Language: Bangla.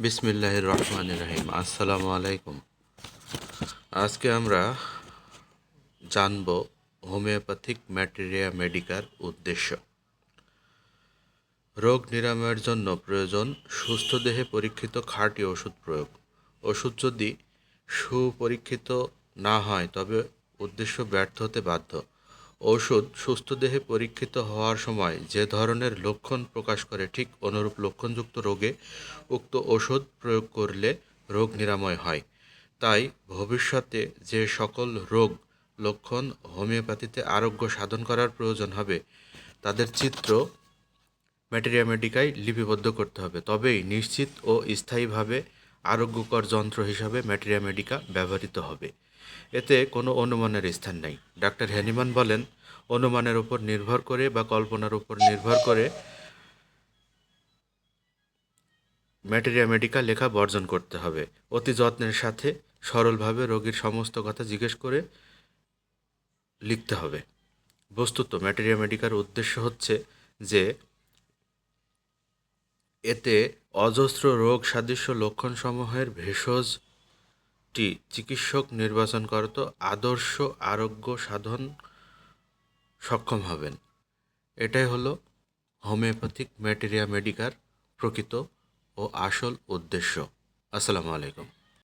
বিসমিল্লাহ রহমান রহিম। আসসালামু আলাইকুম আজকে আমরা জানব হোমিওপ্যাথিক ম্যাটেরিয়া মেডিকার উদ্দেশ্য। রোগ নিরাময়ের জন্য প্রয়োজন সুস্থ দেহে পরীক্ষিত খাঁটি ওষুধ প্রয়োগ। ওষুধ যদি সুপরীক্ষিত না হয়, তবে উদ্দেশ্য ব্যর্থ হতে বাধ্য। ঔষধ সুস্থ দেহে পরীক্ষিত হওয়ার সময় যে ধরনের লক্ষণ প্রকাশ করে, ঠিক অনুরূপ লক্ষণযুক্ত রোগে উক্ত ওষুধ প্রয়োগ করলে রোগ নিরাময় হয়। তাই ভবিষ্যতে যে সকল রোগ লক্ষণ হোমিওপ্যাথিতে আরোগ্য সাধন করার প্রয়োজন হবে, তাদের চিত্র ম্যাটেরিয়া মেডিকায় লিপিবদ্ধ করতে হবে। তবেই নিশ্চিত ও স্থায়ীভাবে আরোগ্যকর যন্ত্র হিসাবে ম্যাটেরিয়া মেডিকা ব্যবহৃত হবে। এতে কোনো অনুমানের স্থান নেই। ডাক্তার হ্যানিমান বলেন, অনুমানের উপর নির্ভর করে বা কল্পনার উপর নির্ভর করে ম্যাটেরিয়া মেডিকা লেখা বর্জন করতে হবে। অতি যত্নের সাথে সরলভাবে রোগীর সমস্ত কথা জিজ্ঞেস করে লিখতে হবে। বস্তুত, ম্যাটেরিয়া মেডিকার উদ্দেশ্য হচ্ছে যে এতে অজস্র রোগ সাদৃশ্য লক্ষণসমূহের ভেষজটি চিকিৎসক নির্বাচন করত আদর্শ আরোগ্য সাধন সক্ষম হবেন। এটাই হলো হোমিওপ্যাথিক ম্যাটেরিয়া মেডিকার প্রকৃত ও আসল উদ্দেশ্য। আসসালামু আলাইকুম।